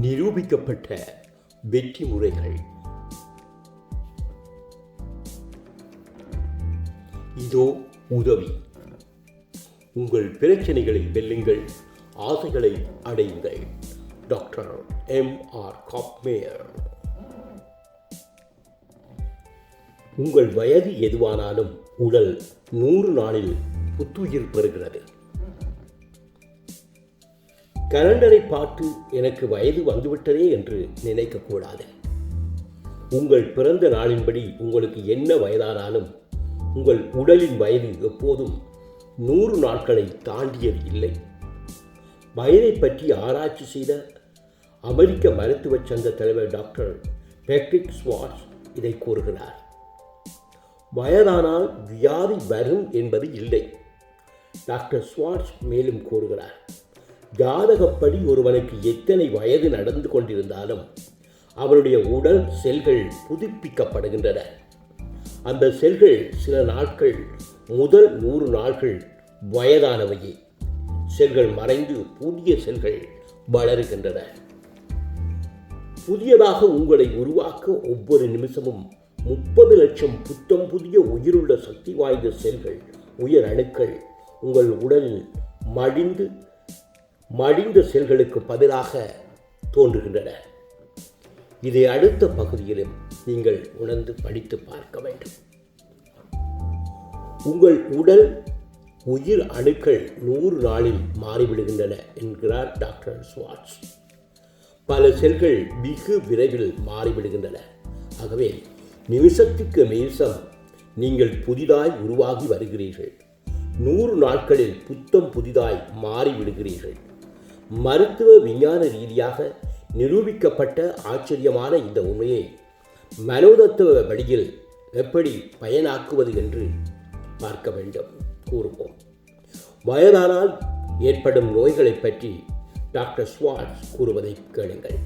நிரூபிக்கப்பட்ட வெற்றி முறைகள் இதோ உதவி. உங்கள் பிரச்சனைகளை வெல்லுங்கள். ஆசைகளை அடையுங்கள். Doctor M R Kopmeyer. உங்கள் வயது எதுவானாலும் உடல் நூறு நாளில் புத்துயிர் பெறுகிறது. கலண்டரை பார்த்து எனக்கு வயது வந்துவிட்டதே என்று நினைக்கக்கூடாது. உங்கள் பிறந்த நாளின்படி உங்களுக்கு என்ன வயதானாலும் உங்கள் உடலின் வயது எப்போதும் நூறு நாட்களை தாண்டியது இல்லை. வயதை பற்றி ஆராய்ச்சி செய்த அமெரிக்க மருத்துவ சங்க தலைவர் டாக்டர் பேட்ரிக் ஸ்வாட்ஸ் இதை கூறுகிறார். வயதானால் வியாதி வரும் என்பது இல்லை டாக்டர் ஸ்வாட்ஸ் மேலும் கூறுகிறார். ஜாதகப்படி ஒருவனுக்கு எத்தனை வயது நடந்து கொண்டிருந்தாலும் அவருடைய உடல் செல்கள் புதுப்பிக்கப்படுகின்றன. அந்த செல்கள் சில நாட்கள் முதல் நூறு நாட்கள் வயதானவையே. செல்கள் மறைந்து புதிய செல்கள் வளருகின்றன. புதியதாக உங்களை உருவாக்க ஒவ்வொரு நிமிஷமும் முப்பது லட்சம் புத்தம் புதிய உயிருள்ள சக்தி வாய்ந்த செல்கள் உயர் அணுக்கள் உங்கள் உடலில் மடிந்து மடிந்த செல்களுக்கு பதிலாக தோன்றுகின்றன. இதை அடுத்த பகுதியிலும் நீங்கள் உணர்ந்து படித்து பார்க்க வேண்டும். உங்கள் உடல் உயிர் அணுக்கள் நூறு நாளில் மாறிவிடுகின்றன என்கிறார் டாக்டர் ஸ்வாட்ஸ். பல செல்கள் மிகு விரைவில் மாறிவிடுகின்றன. ஆகவே நிமிஷத்துக்கு நிமிஷம் நீங்கள் புதிதாய் உருவாகி வருகிறீர்கள். நூறு நாட்களில் புத்தம் புதிதாய் மாறிவிடுகிறீர்கள். மருத்துவ விஞ்ஞான ரீதியாக நிரூபிக்கப்பட்ட ஆச்சரியமான இந்த உண்மையை மனோதத்துவ வழியில் எப்படி பயனாக்குவது என்று பார்க்க வேண்டும். கூறுவோம். வயதானால் ஏற்படும் நோய்களை பற்றி டாக்டர் ஸ்வாட்ஸ் கூறுவதை கேளுங்கள்.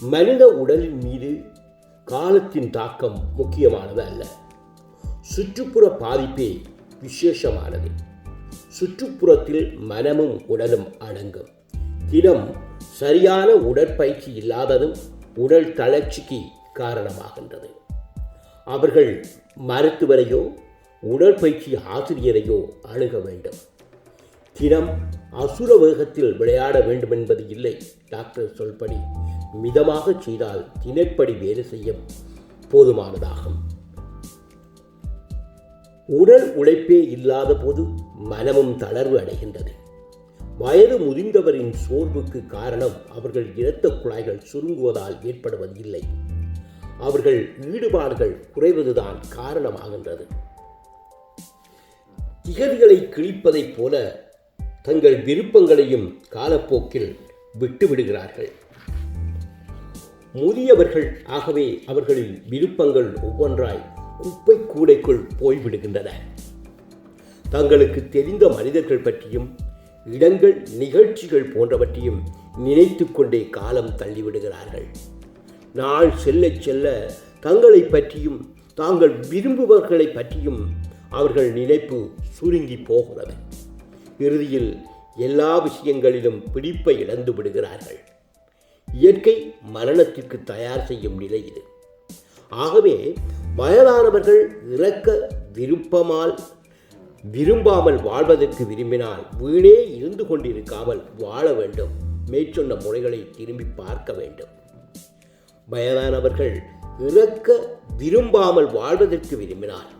மனித உடலின் மீது காலத்தின் தாக்கம் முக்கியமானது அல்ல. சுற்றுப்புற பாதிப்பே விசேஷமானது. சுற்றுப்புறத்தில் மனமும் உடலும் அடங்கும். தினம் சரியான உடற்பயிற்சி இல்லாததும் உடல் தளர்ச்சிக்கு காரணமாகின்றது. அவர்கள் மருத்துவரையோ உடற்பயிற்சி ஆசிரியரையோ அணுக வேண்டும். தினம் அசுர வேகத்தில் விளையாட வேண்டும் என்பது இல்லை டாக்டர் சொல்படி. மிதமாக செய்தால் தினப்படி வேலை செய்ய போதுமானதாகும். உடல் உழைப்பே இல்லாத போது மனமும் தளர்வு அடைகின்றது. வயது முதிர்ந்தவரின் சோர்வுக்கு காரணம் அவர்கள் இரத்த குழாய்கள் சுருங்குவதால் ஏற்படுவது இல்லை அவர்கள் ஈடுபாடுகள் குறைவதுதான் காரணமாகின்றது. திகதிகளை கிழிப்பதைப் போல தங்கள் விருப்பங்களையும் காலப்போக்கில் விட்டுவிடுகிறார்கள். முதியவர்கள் ஆகவே அவர்களின் விருப்பங்கள் ஒவ்வொன்றாய் குப்பை கூடைக்குள் போய்விடுகின்றன. தங்களுக்கு தெரிந்த மனிதர்கள் பற்றியும் இடங்கள் நிகழ்ச்சிகள் போன்றவற்றையும் நினைத்து கொண்டே காலம் தள்ளிவிடுகிறார்கள் நாள் செல்ல செல்ல தங்களை பற்றியும் தாங்கள் விரும்புபவர்களை பற்றியும் அவர்கள் நினைப்பு சுருங்கி போகிறது. இறுதியில் எல்லா விஷயங்களிலும் பிடிப்பை இழந்து விடுகிறார்கள். இயற்கை மரணத்திற்கு தயார் செய்யும் நிலை இது. ஆகவே வயதானவர்கள் இறக்க விருப்பமால் விரும்பாமல் வாழ்வதற்கு விரும்பினால் வீணே இருந்து கொண்டிருக்காமல் வாழ வேண்டும். மேற்சொன்ன முறைகளை திரும்பி பார்க்க வேண்டும். வயதானவர்கள் இறக்க விரும்பாமல் வாழ்வதற்கு விரும்பினால்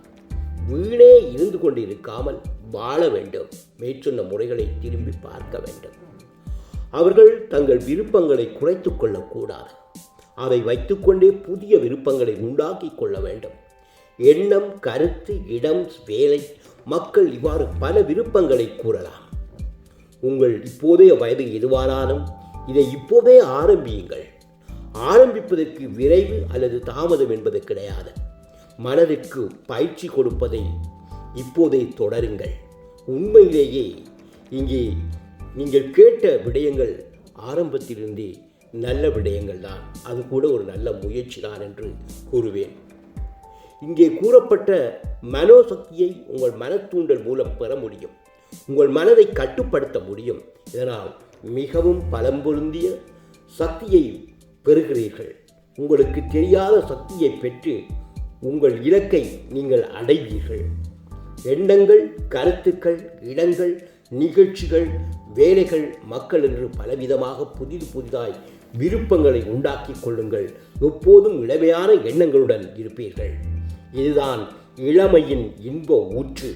வீணே இருந்து கொண்டிருக்காமல் வாழ வேண்டும். மேற்சொன்ன முறைகளை திரும்பி பார்க்க வேண்டும். அவர்கள் தங்கள் விருப்பங்களை குறைத்து கொள்ளக்கூடாது. அதை வைத்துக்கொண்டே புதிய விருப்பங்களை உண்டாக்கி கொள்ள வேண்டும். எண்ணம் கருத்து இடம் வேலை மக்கள் இவ்வாறு பல விருப்பங்களை கூறலாம். உங்கள் இப்போதைய வயது எதுவானாலும் இதை இப்போதே ஆரம்பியுங்கள். ஆரம்பிப்பதற்கு விரைவு அல்லது தாமதம் என்பது கிடையாது. மனதிற்கு பயிற்சி கொடுப்பதை இப்போதே தொடருங்கள். உண்மையிலேயே இங்கே நீங்கள் கேட்ட விடயங்கள் ஆரம்பத்திலிருந்தே நல்ல விடயங்கள் தான் அது கூட ஒரு நல்ல முயற்சி தான் என்று கூறுவேன். இங்கே கூறப்பட்ட மனோசக்தியை உங்கள் மனத்தூண்டல் மூலம் பெற முடியும். உங்கள் மனதை கட்டுப்படுத்த முடியும். இதனால் மிகவும் பலம் பொருந்திய சக்தியை பெறுகிறீர்கள். உங்களுக்கு தெரியாத சக்தியை பெற்று உங்கள் இலக்கை நீங்கள் அடைவீர்கள். எண்ணங்கள் கருத்துக்கள் இடங்கள் நிகழ்ச்சிகள் வேலைகள் மக்கள் என்று பலவிதமாக புதிது புதிதாய் விருப்பங்களை உண்டாக்கிக் கொள்ளுங்கள். எப்போதும் இளமையான எண்ணங்களுடன் இருப்பீர்கள். இதுதான் இளமையின் இன்ப ஊற்று.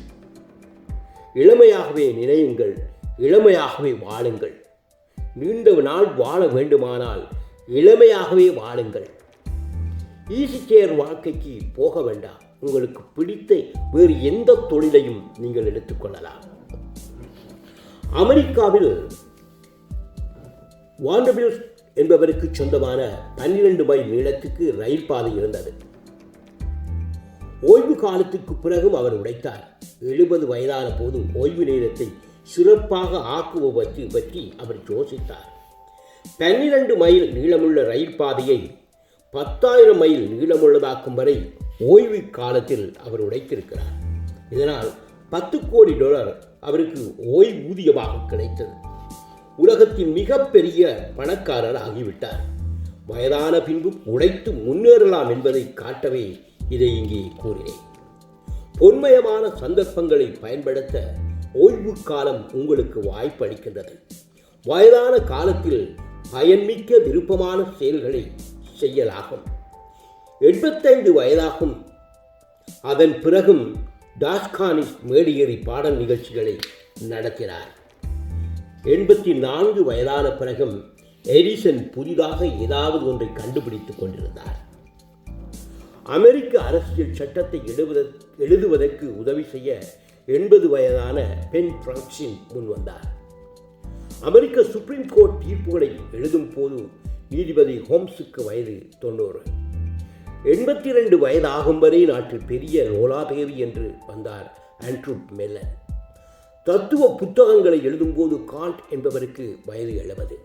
இளமையாகவே நினையுங்கள் இளமையாகவே வாழுங்கள். நீண்ட நாள் வாழ வேண்டுமானால் இளமையாகவே வாழுங்கள். ஈஸி சேர் வாழ்க்கைக்கு போக வேண்டாம். உங்களுக்கு பிடித்த வேறு எந்த தொழிலையும் நீங்கள் எடுத்துக்கொள்ளலாம் அமெரிக்காவில் வாண்டபில்ஸ் என்பவருக்கு சொந்தமான பன்னிரண்டு மைல் நீளத்துக்கு ரயில் பாதை இருந்தது. ஓய்வு காலத்திற்கு பிறகும் அவர் உடைத்தார். எழுபது வயதான போது ஓய்வு நேரத்தை சிறப்பாக ஆக்குவது பற்றி அவர் யோசித்தார். பன்னிரண்டு மைல் நீளமுள்ள ரயில் பாதையை பத்தாயிரம் மைல் நீளமுள்ளதாக்கும் வரை ஓய்வு காலத்தில் அவர் உடைத்திருக்கிறார். இதனால் பத்து கோடி டாலர் அவருக்கு ஓய்வூதியமாக கிடைத்தது. உலகத்தின் மிகப்பெரிய பணக்காரர் ஆகிவிட்டார். வயதான பின்பு உடைத்து முன்னேறலாம் என்பதை காட்டவே இதை இங்கே கூறினேன். பொன்மயமான சந்தர்ப்பங்களை பயன்படுத்த ஓய்வு காலம் உங்களுக்கு வாய்ப்பளிக்கின்றது. வயதான காலத்தில் பயன்மிக்க விருப்பமான செயல்களை செய்யலாகும். எண்பத்தைந்து வயதாகும். அதன் பிறகும் டாஸ்கானிஸ் மேடியேறி பாடல் நிகழ்ச்சிகளை நடத்தினார். எண்பத்தி நான்கு வயதான பிறகும் எடிசன் புதிதாக ஏதாவது ஒன்றை கண்டுபிடித்துக் கொண்டிருந்தார். அமெரிக்க அரசியல் சட்டத்தை எழுவதற்கு எழுதுவதற்கு உதவி செய்ய எண்பது வயதான பென் பிரான்சின் முன் வந்தார். அமெரிக்க சுப்ரீம் கோர்ட் தீர்ப்புகளை எழுதும் போது நீதிபதி ஹோம்ஸுக்கு வயது தொண்ணூறு. எண்பத்தி ரெண்டு வயதாகும் வரை நாட்டில் பெரிய லோலாதேவி என்று வந்தார் ஆண்ட்ரூ மெல்லன். தத்துவ புத்தகங்களை எழுதும்போது காண்ட் என்பவருக்கு வயது எழுபது.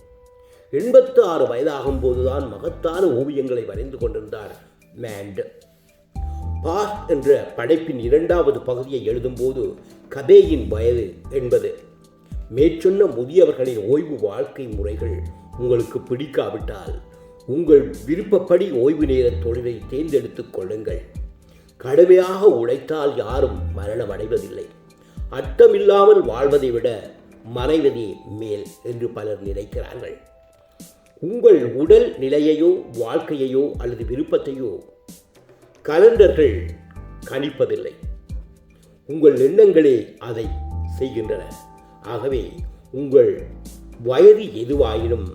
எண்பத்தாறு வயதாகும் போதுதான் மகத்தான ஓவியங்களை வரைந்து கொண்டிருந்தார் மேண்ட். பாஸ் என்ற படைப்பின் இரண்டாவது பகுதியை எழுதும்போது கபேயின் வயது என்பது. மேற்சொன்ன முதியவர்களின் ஓய்வு வாழ்க்கை முறைகள் உங்களுக்கு பிடிக்காவிட்டால் உங்கள் விருப்பப்படி ஓய்வு நேர தொழிலை தேர்ந்தெடுத்துக் கொள்ளுங்கள். கடுமையாக உழைத்தால் யாரும் மரணம் அடைவதில்லை அர்த்தமில்லாமல் வாழ்வதை விட மறைவதே மேல் என்று பலர் நினைக்கிறார்கள். உங்கள் உடல் நிலையையோ வாழ்க்கையையோ அல்லது விருப்பத்தையோ கலண்டர்கள் கணிப்பதில்லை. உங்கள் எண்ணங்களே அதை செய்கின்றன. ஆகவே உங்கள் வயது எதுவாயினும்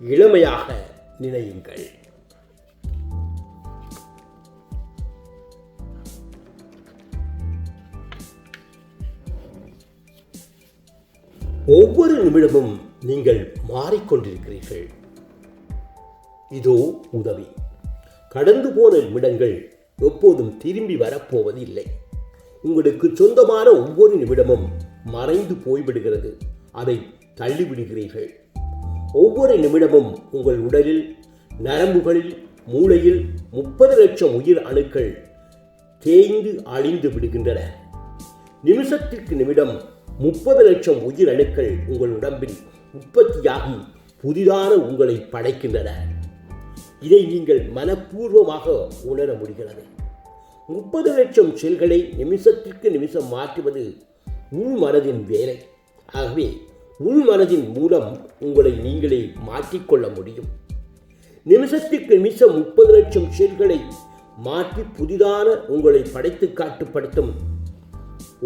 இளமையாக நினையுங்கள். ஒவ்வொரு நிமிடமும் நீங்கள் மாறிக்கொண்டிருக்கிறீர்கள். இதோ உதவி. கடந்து போன நிமிடங்கள் எப்போதும் திரும்பி வரப்போவது இல்லை உங்களுக்கு சொந்தமான ஒவ்வொரு நிமிடமும் மறைந்து போய்விடுகிறது. அதை தள்ளிவிடுகிறீர்கள். ஒவ்வொரு நிமிடமும் உங்கள் உடலில் நரம்புகளில் மூளையில் முப்பது லட்சம் உயிர் அணுக்கள் தேய்ந்து அழிந்து விடுகின்றன. நிமிஷத்திற்கு நிமிடம் முப்பது லட்சம் உயிர் அணுக்கள் உங்கள் உடம்பில் உற்பத்தியாகி புதிதான உங்களை படைக்கின்றன. இதை நீங்கள் மனப்பூர்வமாக உணர முடிகிறது. முப்பது லட்சம் செல்களை நிமிஷத்திற்கு நிமிஷம் மாற்றுவது உள் மனதின் வேலை. ஆகவே உள் மனதின் மூலம் உங்களை நீங்களே மாற்றிக்கொள்ள முடியும். நிமிஷத்திற்கு நிமிஷம் முப்பது லட்சம் செல்களை மாற்றி புதிதான உங்களை படைத்து காட்டுப்படுத்தும்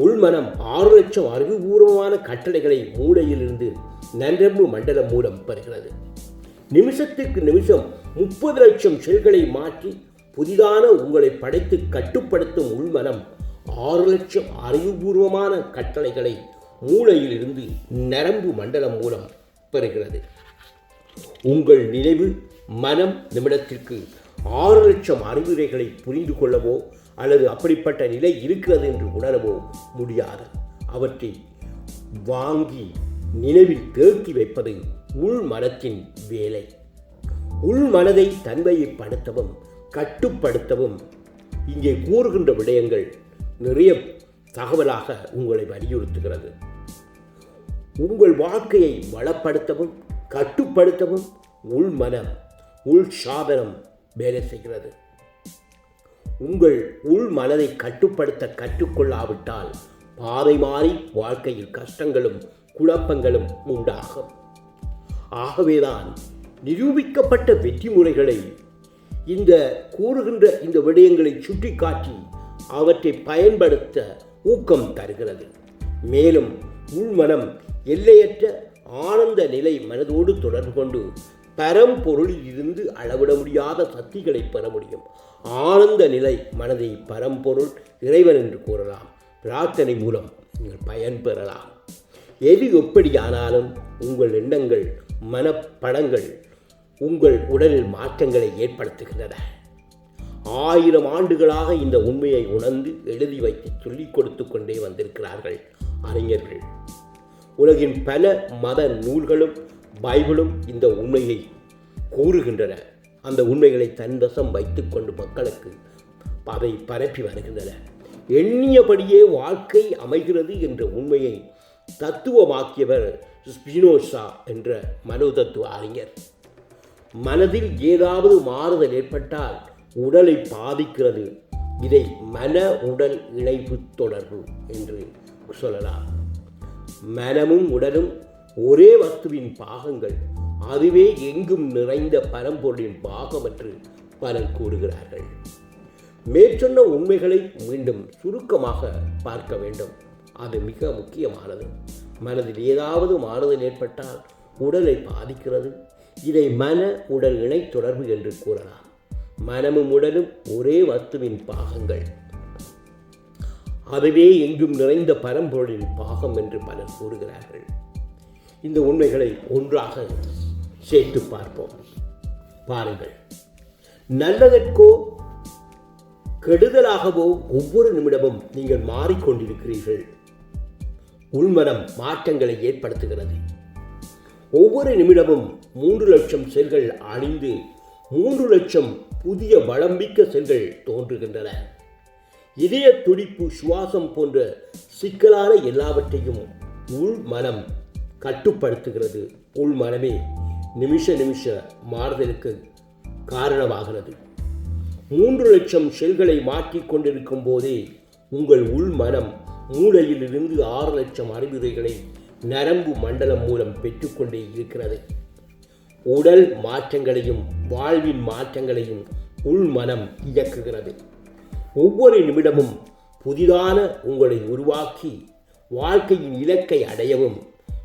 உள்மனம் ஆறு லட்சம் அறிவுபூர்வமான கட்டளைகளை மூளையிலிருந்து நன்றம்பு மண்டலம் மூலம் பெறுகிறது. நிமிஷத்துக்கு நிமிஷம் முப்பது லட்சம் செல்களை மாற்றி புதிதான உங்களை படைத்து கட்டுப்படுத்தும் உள்மனம் ஆறு லட்சம் அறிவுபூர்வமான கட்டளைகளை மூளையிலிருந்து நரம்பு மண்டலம் மூலம் பெறுகிறது. உங்கள் நினைவு மனம் நிமிடத்திற்கு ஆறு லட்சம் அறிவுரைகளை புரிந்து கொள்ளவோ அல்லது அப்படிப்பட்ட நிலை இருக்கிறது என்று உணரவோ முடியாது. அவற்றை வாங்கி நினைவில் தேக்கி வைப்பது உள் மனத்தின் வேலை. உள் மனதை கட்டுப்படுத்தவும் இங்கே கூறுகின்ற விடயங்கள் நிறைய தகவலாக உங்களை வலியுறுத்துகிறது. உங்கள் வாழ்க்கையை வளப்படுத்தவும் கட்டுப்படுத்தவும் உள் மனம் உள் சாதனம் வேலை செய்கிறது. உங்கள் உள் மனதை கட்டுப்படுத்த கற்றுக்கொள்ளாவிட்டால் பாதை மாறி வாழ்க்கையில் கஷ்டங்களும் குழப்பங்களும் உண்டாகும். ஆகவேதான் நிரூபிக்கப்பட்ட வெற்றி முறைகளை இந்த கூறுகின்ற இந்த விடயங்களை சுட்டிக்காட்டி அவற்றை பயன்படுத்த ஊக்கம் தருகிறது. மேலும் உள்மனம் எல்லையற்ற ஆனந்த நிலை மனதோடு தொடர்பு கொண்டு பரம்பொருளில் இருந்து அளவிட முடியாத சக்திகளை பெற முடியும். ஆனந்த நிலை மனதை பரம்பொருள் இறைவன் என்று கூறலாம். பிரார்த்தனை மூலம் நீங்கள் பயன்பெறலாம் எது எப்படியானாலும் உங்கள் எண்ணங்கள் மனப்படங்கள் உங்கள் உடலில் மாற்றங்களை ஏற்படுத்துகின்றன. ஆயிரம் ஆண்டுகளாக இந்த உண்மையை உணர்ந்து எழுதி வைத்து சொல்லிக் கொடுத்து கொண்டே வந்திருக்கிறார்கள் அறிஞர்கள். உலகின் பல மத நூல்களும் பைபிளும் இந்த உண்மையை கூறுகின்றன. அந்த உண்மைகளை தன்வசம் வைத்துக்கொண்டு மக்களுக்கு அதை பரப்பி வருகின்றன. எண்ணியபடியே வாழ்க்கை அமைகிறது என்ற உண்மையை தத்துவமாக்கியவர் ஸ்பினோசா என்ற மனோதத்துவ அறிஞர். மனதில் ஏதாவது மாறுதல் ஏற்பட்டால் உடலை பாதிக்கிறது. இதை மன உடல் இணைப்பு தொடர்பு என்று சொல்லலாம். மனமும் உடலும் ஒரே வஸ்துவின் பாகங்கள். அதுவே எங்கும் நிறைந்த பரம்பொருளின் பாகம் என்று பலர் கூறுகிறார்கள். மேற்சொன்ன உண்மைகளை மீண்டும் சுருக்கமாக பார்க்க வேண்டும். அது மிக முக்கியமானது. மனதில் ஏதாவது மாறுதல் ஏற்பட்டால் உடலை பாதிக்கிறது. இதை மன உடல் இணை தொடர்பு என்று கூறலாம். மனமும் உடலும் ஒரே வத்துவின் பாகங்கள். அதுவே எங்கும் நிறைந்த பரம்பொருளின் பாகம் என்று பலர் கூறுகிறார்கள். இந்த உண்மைகளை ஒன்றாக சேர்த்து பார்ப்போம். பாருங்கள். நல்லதற்கோ கெடுதலாகவோ ஒவ்வொரு நிமிடமும் நீங்கள் மாறிக்கொண்டிருக்கிறீர்கள். உள்மனம் மாற்றங்களை ஏற்படுத்துகிறது. ஒவ்வொரு நிமிடமும் மூன்று லட்சம் செல்கள் அழிந்து மூன்று லட்சம் புதிய வளம்பிக்க செல்கள் தோன்றுகின்றன. இதய துடிப்பு சுவாசம் போன்ற சிக்கலான எல்லாவற்றையும் உள் மனம் கட்டுப்படுத்துகிறது. உள் மனமே நிமிஷ நிமிஷ மாறுதலுக்கு காரணமாகிறது. மூன்று லட்சம் செல்களை மாற்றிக் கொண்டிருக்கும் போதே உங்கள் உள் மனம் மூளையிலிருந்து ஆறு லட்சம் அறிவுரைகளை நரம்பு மண்டலம் மூலம் பெற்றுக்கொண்டே இருக்கிறது. உடல் மாற்றங்களையும் வாழ்வின் மாற்றங்களையும் உள்மனம் இயக்குகிறது. ஒவ்வொரு நிமிடமும் புதிதான உங்களை உருவாக்கி வாழ்க்கையின் இலக்கை அடையவும்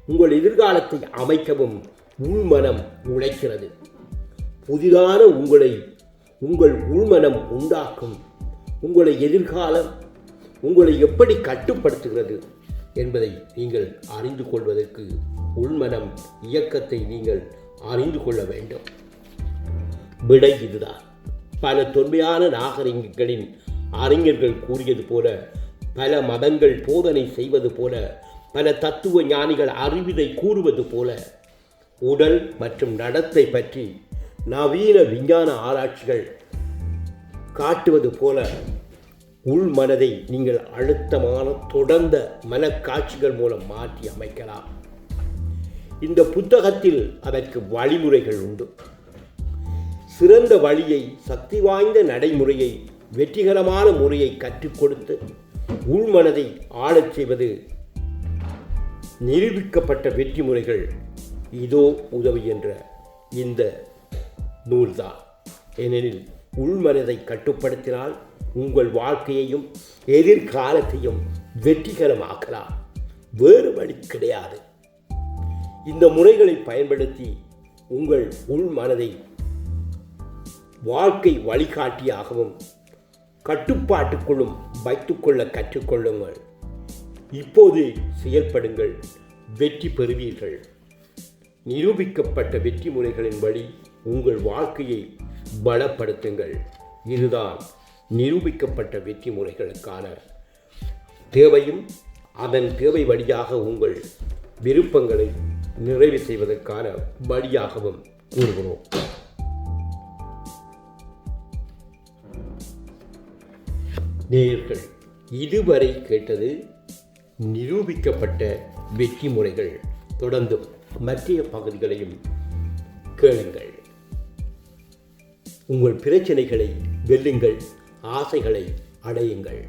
உங்கள் எதிர்காலத்தை அமைக்கவும் உள்மனம் உழைக்கிறது. புதிதான உங்களை உங்கள் உள்மனம் உண்டாக்கும் உங்களை எதிர்காலம் உங்களை எப்படி கட்டுப்படுத்துகிறது என்பதை நீங்கள் அறிந்து கொள்வதற்கு உள்மனம் இயக்கத்தை நீங்கள் அறிந்து கொள்ள வேண்டும். விடை இதுதான். பல தொன்மையான நாகரிகங்களின் அறிஞர்கள் கூறியது போல பல மதங்கள் போதனை செய்வது போல பல தத்துவ ஞானிகள் அறிவிதை கூறுவது போல உடல் மற்றும் நடத்தை பற்றி நவீன விஞ்ஞான ஆராய்ச்சிகள் காட்டுவது போல உள் மனதை நீங்கள் அழுத்தமான தொடர்ந்த மனக்காட்சிகள் மூலம் மாற்றி அமைக்கலாம். இந்த புத்தகத்தில் அதற்கு வழிமுறைகள் உண்டு. சிறந்த வழியை சக்தி வாய்ந்த நடைமுறையை வெற்றிகரமான முறையை கற்றுக் கொடுத்து உள்மனதை ஆளச் செய்வது நிரூபிக்கப்பட்ட வெற்றி முறைகள் இதோ உதவி என்ற இந்த நூல்தான். ஏனெனில் உள்மனதை கட்டுப்படுத்தினால் உங்கள் வாழ்க்கையையும் எதிர்காலத்தையும் வெற்றிகரமாக்கலாம். வேறு வழி கிடையாது. இந்த முறைகளை பயன்படுத்தி உங்கள் உள் மனதை வாழ்க்கை வழிகாட்டியாகவும் கட்டுப்பாட்டுக்குள்ளும் வைத்துக்கொள்ள கற்றுக்கொள்ளுங்கள் இப்போது செயல்படுங்கள். வெற்றி பெறுவீர்கள். நிரூபிக்கப்பட்ட வெற்றி முறைகளின் வழி உங்கள் வாழ்க்கையை பலப்படுத்துங்கள். இதுதான் நிரூபிக்கப்பட்ட வெற்றி முறைகளுக்கான தேவையும் அதன் தேவை வழியாக உங்கள் விருப்பங்களை நிறைவு செய்வதற்கான வழியாகவும் கூறுகிறோம். நேயர்கள் இதுவரை கேட்டது நிரூபிக்கப்பட்ட வெற்றி முறைகள். தொடர்ந்தும் மத்திய பகுதிகளையும் கேளுங்கள். உங்கள் பிரச்சனைகளை வெல்லுங்கள் ஆசைகளை அடையுங்கள்.